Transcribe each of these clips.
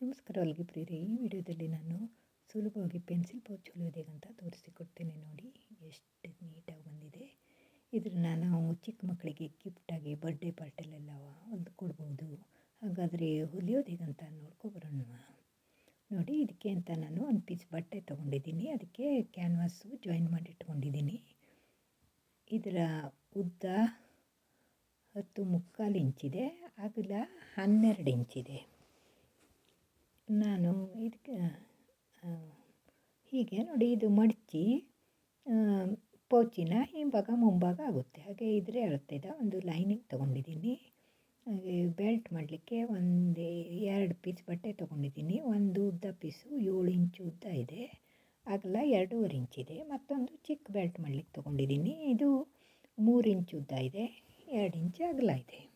ನಮಸ್ಕಾರ ಅಲ್ಲಿಗೆ ಪ್ರಿಯರೇ, ಈ ವಿಡಿಯೋದಲ್ಲಿ ನಾನು ಸುಲಭವಾಗಿ ಪೆನ್ಸಿಲ್ ಪೌಚ್ ಹೊಲಿಯೋದು ಅಂತ ತೋರಿಸಿಕೊಡ್ತೇನೆ ನೋಡಿ, ಎಷ್ಟು ನೀಟಾಗಿ ಬಂದಿದೆ. ಇದನ್ನು ನಾವು ಚಿಕ್ಕ ಮಕ್ಕಳಿಗೆ ಗಿಫ್ಟಾಗಿ ಬರ್ಡೇ ಪಾರ್ಟಿಲೆಲ್ಲ ಒಂದು ಕೊಡ್ಬೋದು. ಹಾಗಾದರೆ ಹೊಲಿಯೋದು ಹೇಗಂತ ನೋಡ್ಕೊಬರೋಣ ನೋಡಿ, ಇದಕ್ಕೆ ಅಂತ ನಾನು ಒಂದು ಪೀಸ್ ಬಟ್ಟೆ ತೊಗೊಂಡಿದ್ದೀನಿ. ಅದಕ್ಕೆ ಕ್ಯಾನ್ವಾಸು ಜಾಯಿನ್ ಮಾಡಿ ಇಟ್ಕೊಂಡಿದ್ದೀನಿ ಇದರ ಉದ್ದ ಹತ್ತು ಮುಕ್ಕಾಲು ಇಂಚಿದೆ, ಅಗಲ ಹನ್ನೆರಡು ಇಂಚಿದೆ. ನಾನು ಇದಕ್ಕೆ ಹೀಗೆ ನೋಡಿ ಇದು ಮಡಚಿ ಪೌಚಿನ ಹಿಂಭಾಗ ಮುಂಭಾಗ ಆಗುತ್ತೆ. ಹಾಗೆ ಇದ್ರೆ ಅಳತೆದ ಒಂದು ಲೈನಿಂಗ್ ತೊಗೊಂಡಿದ್ದೀನಿ. ಹಾಗೆ ಬೆಲ್ಟ್ ಮಾಡಲಿಕ್ಕೆ ಒಂದು ಎರಡು ಪೀಸ್ ಬಟ್ಟೆ ತೊಗೊಂಡಿದ್ದೀನಿ. ಒಂದು ಉದ್ದ ಪೀಸು, ಏಳು ಇಂಚು ಉದ್ದ ಇದೆ. ಅಗಲ ಎರಡೂವರೆ ಇಂಚಿದೆ ಮತ್ತೊಂದು ಚಿಕ್ಕ ಬೆಲ್ಟ್ ಮಾಡಲಿಕ್ಕೆ ತೊಗೊಂಡಿದ್ದೀನಿ. ಇದು ಮೂರು ಇಂಚು ಉದ್ದ ಇದೆ. ಎರಡು ಇಂಚು ಅಗಲ ಇದೆ.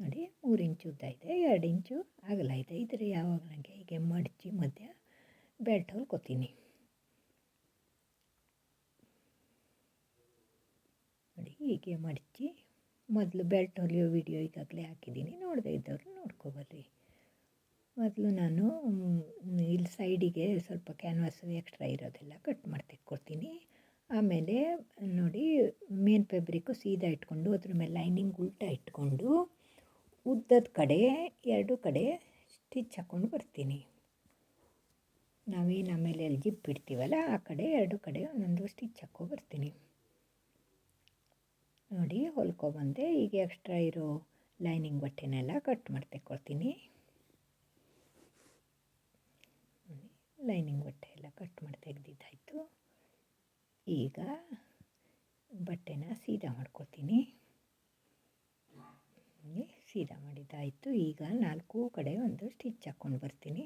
ನೋಡಿ ಮೂರು ಇಂಚು ಉದ್ದ ಇದೆ, ಎರಡು ಇಂಚು ಅಗಲ ಇದೆ. ಇದರ ಯಾವಾಗ ನನಗೆ ಹೀಗೆ ಮಡಚಿ ಮಧ್ಯ ಬೆಲ್ಟ್ ಹೊಲ್ಕೊತೀನಿ ನೋಡಿ ಹೀಗೆ ಮಡಚಿ ಮೊದಲು ಬೆಲ್ಟ್ ಹೊಲಿಯೋ ವಿಡಿಯೋ ಈಗಾಗಲೇ ಹಾಕಿದ್ದೀನಿ. ನೋಡದೇ ಇದ್ದವರು ನೋಡ್ಕೊಬರ್ರಿ. ಮೊದಲು ನಾನು ಇಲ್ಲಿ ಸೈಡಿಗೆ ಸ್ವಲ್ಪ ಕ್ಯಾನ್ವಾಸ್ ಎಕ್ಸ್ಟ್ರಾ ಇರೋದೆಲ್ಲ ಕಟ್ ಮಾಡಿ ತೆಕ್ಕೊಡ್ತೀನಿ. ಆಮೇಲೆ ನೋಡಿ ಮೇನ್ ಫೆಬ್ರಿಕ್ಕು ಸೀದಾ ಇಟ್ಕೊಂಡು ಅದ್ರ ಮೇಲೆ ಲೈನಿಂಗ್ ಉಲ್ಟಾ ಇಟ್ಕೊಂಡು ಉದ್ದದ ಕಡೆ, ಎರಡು ಕಡೆ ಸ್ಟಿಚ್ ಹಾಕ್ಕೊಂಡು ಬರ್ತೀನಿ. ನಾವೇನು ಆಮೇಲೆ ಅಲ್ಲಿ ಜಿಪ್ ಇಡ್ತೀವಲ್ಲ, ಆ ಕಡೆ ಎರಡು ಕಡೆ ಒಂದೊಂದು ಸ್ಟಿಚ್ ಹಾಕೋ ಬರ್ತೀನಿ. ನೋಡಿ ಹೊಲ್ಕೊಬಂದೆ ಈಗ ಎಕ್ಸ್ಟ್ರಾ ಇರೋ ಲೈನಿಂಗ್ ಬಟ್ಟೆನೆಲ್ಲ ಕಟ್ ಮಾಡಿ ತೆಕ್ಕೊಳ್ತೀನಿ ಲೈನಿಂಗ್ ಬಟ್ಟೆ ಎಲ್ಲ ಕಟ್ ಮಾಡಿ ತೆಗೆದಿದ್ದಾಯಿತು. ಈಗ ಬಟ್ಟೆನ ಸೀದಾ ಮಾಡ್ಕೊಳ್ತೀನಿ ಸೀದಾ ಮಾಡಿದ್ದಾಯಿತು. ಈಗ ನಾಲ್ಕು ಕಡೆ ಒಂದು ಸ್ಟಿಚ್ ಹಾಕ್ಕೊಂಡು ಬರ್ತೀನಿ.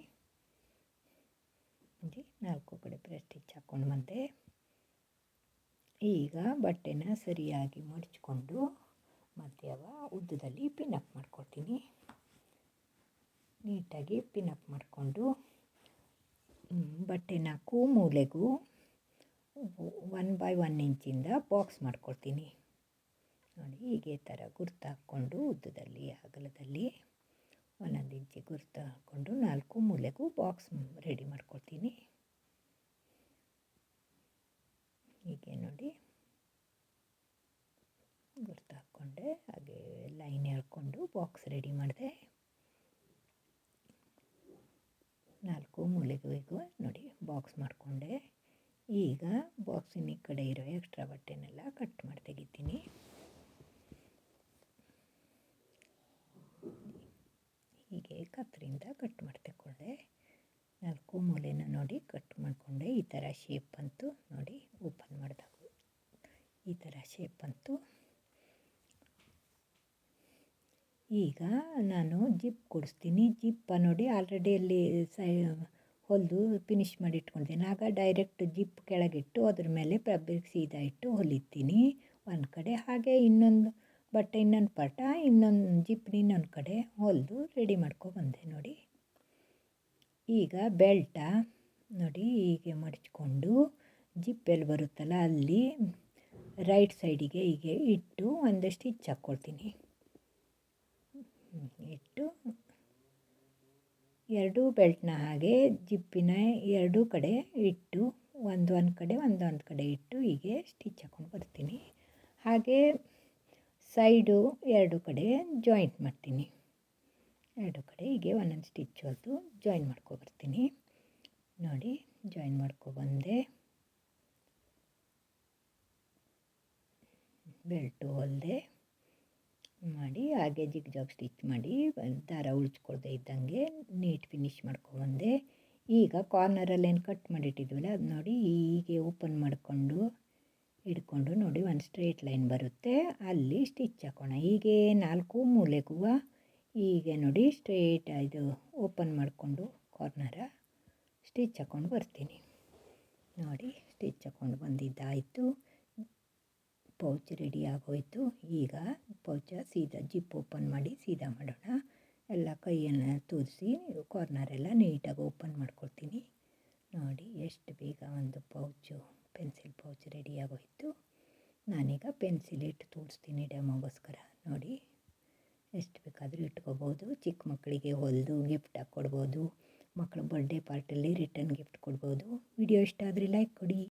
ನೋಡಿ ನಾಲ್ಕು ಕಡೆ ಬರೀ ಸ್ಟಿಚ್ ಹಾಕ್ಕೊಂಡು ಬಂದೆ. ಈಗ ಬಟ್ಟೆನ ಸರಿಯಾಗಿ ಮಡಚ್ಕೊಂಡು ಮಧ್ಯವ ಉದ್ದದಲ್ಲಿ ಪಿನ್ ಮಾಡ್ಕೊಳ್ತೀನಿ ನೀಟಾಗಿ ಪಿನ್ ಅಪ್ ಮಾಡಿಕೊಂಡು ಬಟ್ಟೆನ ಕೂ ಮೂಲೆಗೂ ಒನ್ ಬೈ ಒನ್ ಇಂಚಿಂದ ಬಾಕ್ಸ್ ಮಾಡ್ಕೊಳ್ತೀನಿ ನೋಡಿ, ಹೀಗೆ ಥರ ಗುರ್ತು ಹಾಕ್ಕೊಂಡು ಉದ್ದದಲ್ಲಿ, ಅಗಲದಲ್ಲಿ ಒಂದೊಂದು ಇಂಚಿ ಗುರ್ತು ಹಾಕ್ಕೊಂಡು ನಾಲ್ಕು ಮೂಲೆಗೂ ಬಾಕ್ಸ್ ರೆಡಿ ಮಾಡ್ಕೊಳ್ತೀನಿ. ಹೀಗೆ ನೋಡಿ, ಗುರ್ತು ಹಾಕ್ಕೊಂಡೆ, ಹಾಗೆ ಲೈನ್ ಹೇಳ್ಕೊಂಡು ಬಾಕ್ಸ್ ರೆಡಿ ಮಾಡಿದೆ. ನಾಲ್ಕು ಮೂಲೆಗೂ ನೋಡಿ, ಬಾಕ್ಸ್ ಮಾಡಿಕೊಂಡೆ. ಈಗ ಬಾಕ್ಸಿನ ಈ ಕಡೆ ಇರೋ ಎಕ್ಸ್ಟ್ರಾ ಬಟ್ಟೆನೆಲ್ಲ ಕಟ್ ಮಾಡಿ ತೆಗಿತೀನಿ. ಹೀಗೆ ಕತ್ತರಿಂದ ಕಟ್ ಮಾಡ್ತಕೊಂಡೆ ನಾಲ್ಕು ಮೂಲೆನ ನೋಡಿ ಕಟ್ ಮಾಡಿಕೊಂಡೆ. ಈ ಥರ ಶೇಪ್ ಅಂತೂ ನೋಡಿ ಓಪನ್ ಮಾಡಿದಾಗ. ಈ ಥರ ಶೇಪ್ ಅಂತೂ. ಈಗ ನಾನು ಜಿಪ್ ಕೊಡಿಸ್ತೀನಿ. ಜಿಪ್ಪ ನೋಡಿ ಆಲ್ರೆಡಿ ಅಲ್ಲಿ ಸೈ, ಹೊಲಿದು ಫಿನಿಶ್ ಮಾಡಿ ಇಟ್ಕೊಂಡಿದ್ದೀನಿ ಆಗ ಡೈರೆಕ್ಟ್ ಜಿಪ್ ಕೆಳಗಿಟ್ಟು ಅದ್ರ ಮೇಲೆ ಫ್ಯಾಬ್ರಿಕ್ ಸೀದಾ ಇಟ್ಟು ಹೊಲಿತೀನಿ. ಒಂದು ಕಡೆ ಹಾಗೆ ಇನ್ನೊಂದು ಬಟ್ಟೆ ಇನ್ನೊಂದು ಪಟ, ಇನ್ನೊಂದು ಜಿಪ್ನ ಇನ್ನೊಂದು ಕಡೆ ಹೊಲಿದು ರೆಡಿ ಬಂದೆ ನೋಡಿ. ಈಗ ಬೆಲ್ಟ ನೋಡಿ ಹೀಗೆ ಮಡಚ್ಕೊಂಡು ಜಿಪ್ಪೆಲ್ಲಿ ಬರುತ್ತಲ್ಲ ಅಲ್ಲಿ ರೈಟ್ ಸೈಡಿಗೆ ಹೀಗೆ ಇಟ್ಟು ಒಂದು ಸ್ಟಿಚ್ ಹಾಕ್ಕೊಳ್ತೀನಿ ಇಟ್ಟು ಎರಡೂ ಬೆಲ್ಟ್ನ ಹಾಗೆ ಜಿಪ್ಪಿನ ಎರಡೂ ಕಡೆ ಇಟ್ಟು ಒಂದು ಒಂದು ಕಡೆ ಒಂದೊಂದು ಕಡೆ ಇಟ್ಟು ಹೀಗೆ ಸ್ಟಿಚ್ ಹಾಕ್ಕೊಂಡು ಬರ್ತೀನಿ. ಹಾಗೆ ಸೈಡು ಎರಡು ಕಡೆ ಜಾಯಿಂಟ್ ಮಾಡ್ತೀನಿ. ಎರಡು ಕಡೆ ಹೀಗೆ ಒಂದೊಂದು ಸ್ಟಿಚ್ ಹೊಲಿದು ಜಾಯಿನ್ ಮಾಡ್ಕೊಬರ್ತೀನಿ. ನೋಡಿ ಜಾಯಿನ್ ಮಾಡ್ಕೊಬಂದೆ ಬೆಲ್ಟು ಹೊಲಿದೆ. ಮಾಡಿ ಹಾಗೆ ಜಿಗ್ ಜಾಗ್ ಸ್ಟಿಚ್ ಮಾಡಿ ದಾರ ಉಳ್ಚ್ಕೊಳ್ದೆ ಇದ್ದಂಗೆ ನೀಟ್ ಫಿನಿಶ್ ಮಾಡ್ಕೊಬಂದೆ ಈಗ ಕಾರ್ನರಲ್ಲಿ ಏನು ಕಟ್ ಮಾಡಿಟ್ಟಿದ್ವಲ್ಲ, ಅದು ನೋಡಿ ಹೀಗೆ ಓಪನ್ ಮಾಡಿಕೊಂಡು ಹಿಡ್ಕೊಂಡು ನೋಡಿ ಒಂದು ಸ್ಟ್ರೇಟ್ ಲೈನ್ ಬರುತ್ತೆ. ಅಲ್ಲಿ ಸ್ಟಿಚ್ ಹಾಕೋಣ. ಹೀಗೆ ನಾಲ್ಕು ಮೂಲೆಗೂ ಹೀಗೆ ನೋಡಿ ಸ್ಟ್ರೇಟ್ ಇದು ಓಪನ್ ಮಾಡಿಕೊಂಡು ಕಾರ್ನರ ಸ್ಟಿಚ್ ಹಾಕ್ಕೊಂಡು ಬರ್ತೀನಿ. ನೋಡಿ ಸ್ಟಿಚ್ ಹಾಕ್ಕೊಂಡು ಬಂದಿದ್ದಾಯಿತು. ಪೌಚ್ ರೆಡಿ ಆಗೋಯಿತು. ಈಗ ಪೌಚ ಸೀದಾ ಜಿಪ್ ಓಪನ್ ಮಾಡಿ ಸೀದಾ ಮಾಡೋಣ. ಎಲ್ಲ ಕೈಯನ್ನು ತೋರಿಸಿ ಕಾರ್ನರೆಲ್ಲ ನೀಟಾಗಿ ಓಪನ್ ಮಾಡ್ಕೊಳ್ತೀನಿ ನೋಡಿ ಎಷ್ಟು ಬೇಗ ಒಂದು ಪೌಚು ಪೆನ್ಸಿಲ್ ಪೌಚ್ ರೆಡಿ ಆಗೋಯಿತು ನಾನೀಗ ಪೆನ್ಸಿಲ್ ಇಟ್ಟು ತೋರಿಸ್ತೀನಿ ಡೆಮೋಗೋಸ್ಕರ. ನೋಡಿ, ಎಷ್ಟು ಬೇಕಾದರೂ ಇಟ್ಕೋಬೋದು. ಚಿಕ್ಕ ಮಕ್ಕಳಿಗೆ ಹೊಲಿದು ಗಿಫ್ಟ್ ಹಾಕ್ಕೊಡ್ಬೋದು. ಮಕ್ಳ ಬರ್ಡೇ ಪಾರ್ಟಿಲಿ ರಿಟರ್ನ್ ಗಿಫ್ಟ್ ಕೊಡ್ಬೋದು. ವಿಡಿಯೋ ಇಷ್ಟ ಆದರೆ ಲೈಕ್ ಕೊಡಿ.